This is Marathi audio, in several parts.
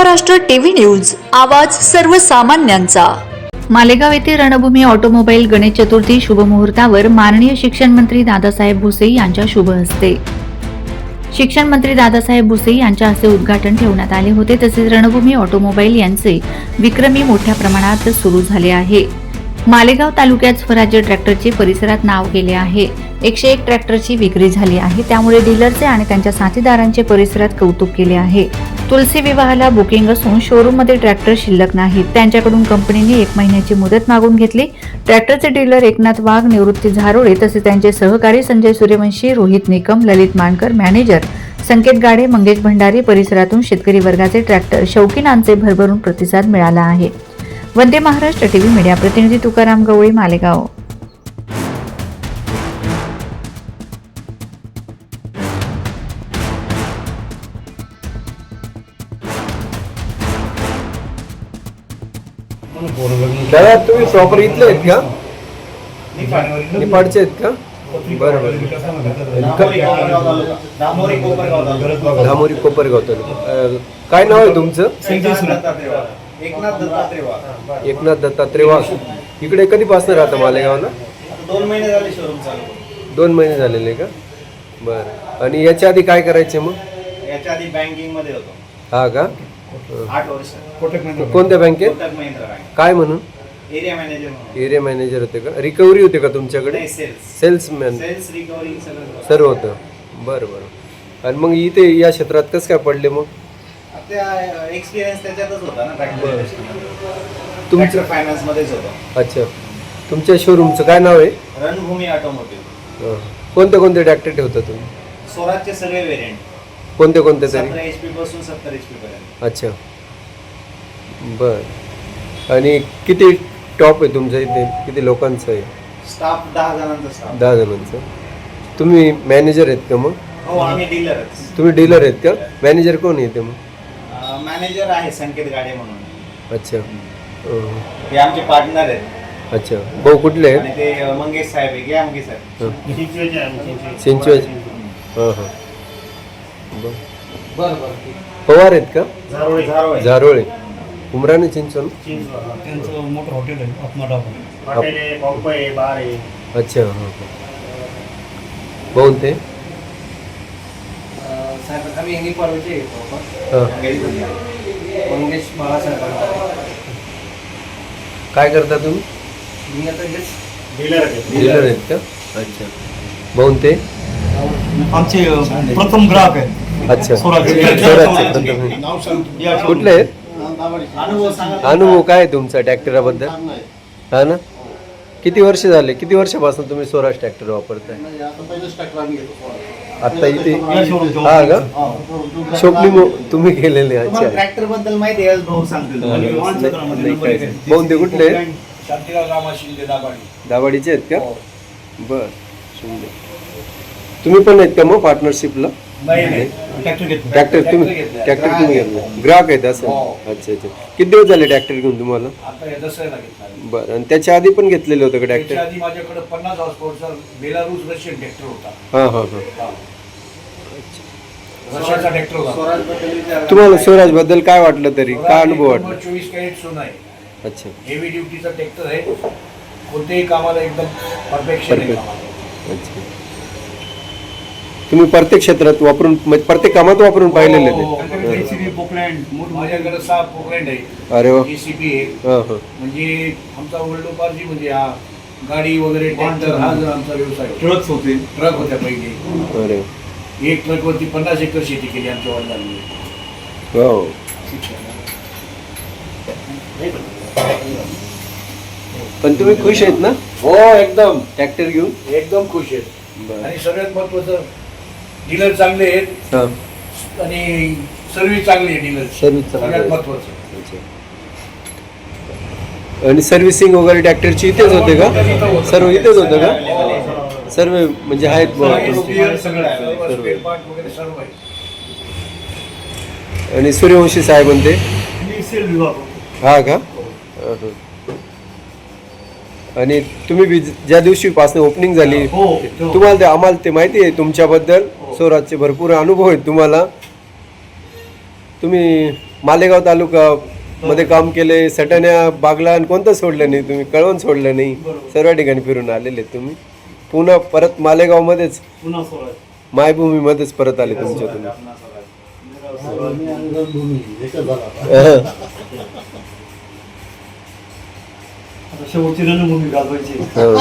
महाराष्ट्र टीव्ही न्यूज आवाज सर्वसामान्यांचा. मालेगाव येथे रणभूमी ऑटोमोबाईल गणेश चतुर्थी शुभमुहूर्तावर माननीय शिक्षण मंत्री दादासाहेब भुसे यांच्या शुभ हस्ते. शिक्षण मंत्री दादासाहेब भुसे यांच्या हस्ते उद्घाटन ठेवण्यात आले होते तसेच रणभूमी ऑटोमोबाईल यांचे विक्रमी मोठ्या प्रमाणात सुरू झाले आहे. मालेगाव तालुक्यात स्वराज्य ट्रॅक्टरचे परिसरात नाव गेले आहे. एकशे एक ट्रॅक्टरची विक्री झाली आहे त्यामुळे डीलरचे आणि त्यांच्या साथीदारांचे परिसरात कौतुक केले आहे. तुलसी विवाहाला बुकिंग असून शोरूममध्ये ट्रॅक्टर शिल्लक नाहीत. त्यांच्याकडून कंपनीने एक महिन्याची मुदत मागून घेतली. ट्रॅक्टरचे डीलर एकनाथ वाघ निवृत्ती झारोळे तसेच त्यांचे सहकारी संजय सूर्यवंशी रोहित निकम ललित मानकर मॅनेजर संकेत गाडे मंगेश भंडारी परिसरातून शेतकरी वर्गाचे ट्रॅक्टर शौकीनांचे भरभरून प्रतिसाद मिळाला आहे. वंदे महाराष्ट्र टीव्ही मीडिया प्रतिनिधी तुकाराम गवळी मालेगाव. दादा तुम्ही प्रॉपर इथले आहेत का? निपाडचे आहेत का? बरं बरं. धामोरी कोपरगाव तालुका. काय नाव आहे तुमचं? एकनाथ वाघ इकडे कधीपासून राहतं मालेगावला? दोन महिने झाले शोरूम दोन महिने झालेले का? बरं. आणि याच्या आधी काय करायचे मग? याच्या आधी बँकिंगमध्ये होतो. हा का? आठ वर्ष. कोणत्या बँकेत कोटक महिंद्रा बँक काय म्हणून? एरिया मॅनेजर म्हणून. एरिया मॅनेजर होते का? रिकव्हरी होते का तुमच्याकडे? नाही सेल्स सेल्समॅन सेल्स रिकव्हरी सगळं सर्व होतं. बरं बरं. आणि मग इथे या क्षेत्रात कसं काय पडले मग? आता एक्सपिरियन्स त्याच्यातच होता ना ट्रॅक्टर तुमचं फायनान्स मध्येच होतो. अच्छा. तुमच्या शोरूमचं काय नाव आहे? रणभूमी ऑटोमोटिव्ह हं. कोणते कोणते ट्रॅक्टर ठेवता तुम्ही? स्वराजचे सगळे व्हेरियंट कोणते कोणते तरी? सतरा एच पी पासून सत्तर एच पी पर्यंत. अच्छा. बर. आणि किती टॉप आहे तुमच्या इथे? किती लोकांचं आहे? स्टाफ दहा जणांचा स्टाफ दहा जणांचं. तुम्ही मॅनेजर आहेत का मग? हो आम्ही डीलरच तुम्ही डीलर आहेत का? मॅनेजर कोण येते मग? मॅनेजर आहे संकेत गाडे म्हणून. अच्छा. हं. हे आमचे पार्टनर आहेत. अच्छा. भाऊ कुठले आणि आहेत ते अ, मंगेश साहेब आहे. घ्या मंगेश साहेब. हं. हां हां. बर. पवार आहेत का? झारोळे झारोळे. झारोळे. उमराने चिंचवण त्यांचं मोठं हॉटेल आहे अपना हॉटेल आहे पंप आहे बार आहे. अच्छा हां हां. भाऊ ते? साहेब आम्ही यांनी परवाचे हां. मंगेश बाळासाहेब काय करता तुम्ही? मी आता हेच डीलर डीलर आहेत का? अच्छा. ते? आमचे प्रथम ग्राहक आहेत. अच्छा. स्वराजचे. कुठले? आहेत अनुभव काय आहे तुमचा ट्रॅक्टराबद्दल? हा ना? किती वर्ष झाले? किती वर्षापासून तुम्ही स्वराज ट्रॅक्टर वापरताय? आता इथे हा का? शोभनी मो- तुम्ही केलेले अच्छा. ट्रॅक्टरबद्दल माहिती आहे भाऊ सांगतील नाही काय नाही. भाऊ ते कुठले? आहेत? शांतीलाल रामा शिंदे दाबाडी दाभाडीचे आहेत का? बर. सुंदर तुम्ही पण आहेत का मग पार्टनरशिपला ट्रॅक्टर तुम्ही ट्रॅक्टर तुम्ही घेतला. ग्राहक आहेत असं? अच्छा अच्छा. किती दिवस झाले ट्रॅक्टर घेऊन तुम्हाला? हे बरं. आणि त्याच्या आधी पण घेतलेलं होतं का ट्रॅक्टर आधी माझ्याकडे पन्नास बेलारूस रशियन ट्रॅक्टर होता. हां हां हां. तुम्हाला स्वराजबद्दल काय वाटलं तरी? काय अनुभव वाटला? चोवीस कॅरेट सोनं आहे. अच्छा. हेवी ड्युटीचा ट्रॅक्टर आहे. कोणत्याही कामाला एकदम परफेक्शन. अच्छा. तुम्ही प्रत्येक क्षेत्रात वापरून म्हणजे प्रत्येक कामात वापरून पाहिलेले हो, हो. ते JCB पोकलँड माझ्याकडे सहा पोकलँड आहे. अरे वा. जेसीबी आहे. हां हां. म्हणजे आमचा वडिलोपार्जी म्हणजे हा गाडी वगैरे ट्रॅक्टर हा जो आमचा व्यवसाय ट्रक्स होते. ट्रक होत्या पहिले. अरे. एक ट्रकवरती पन्नास एकर शेती केली आमच्या वडिलांनी. हो पण तुम्ही खुश आहेत ना? हो एकदम. ट्रॅक्टर घेऊन? एकदम खुश आहेत. बरं. आणि सगळ्यात महत्वाचं डीलर चांगले आहेत. हां. आणि सर्व्हिस चांगली आहे डीलर सर्व्हिस चांगली सगळ्यात आहे. महत्वाचं अच्छा. आणि सर्व्हिसिंग वगैरे ट्रॅक्टरची इथेच होते का? सर्व इथेच होतं का? सर्व म्हणजे आहेत बुवा तुमचे. सगळं सर्व. spare part वगैरे सर्व आहे. आणि सूर्यवंशी साहेब ते हा का? हा, हा. आणि तुम्ही बी ज्या दिवशीपासून ओपनिंग झाली हो, हो. तुम्हाला ते आम्हाला ते माहिती आहे तुमच्याबद्दल. स्वराजचे भरपूर अनुभव आहेत तुम्हाला. तुम्ही मालेगाव तालुका मध्ये काम केले सटाण्या बागलान कोणतं सोडलं नाही तुम्ही कळवण सोडलं नाही. सर्व ठिकाणी फिरून आलेले तुम्ही. पुन्हा परत मालेगाव मध्येच पुन्हा सोळा मायभूमीमध्येच परत आले तुमच्या तुम्ही. शेवटची रणभूमी गाजवायची. हो.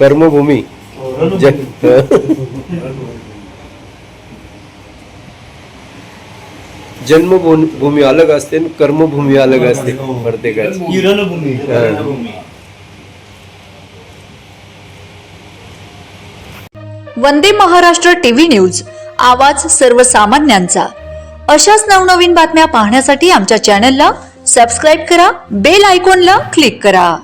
कर्मभूमी. हो, रणभूमी. जन्मभूमी अलग असते आणि कर्मभूमी अलग असते. प्रत्येकाची ही रणभूमी. वंदे महाराष्ट्र टीव्ही न्यूज आवाज सर्वसामान्यांचा. अशाच नवनवीन बातम्या पाहण्यासाठी आमच्या चॅनलला सबस्क्राईब करा बेल आयकॉनला क्लिक करा.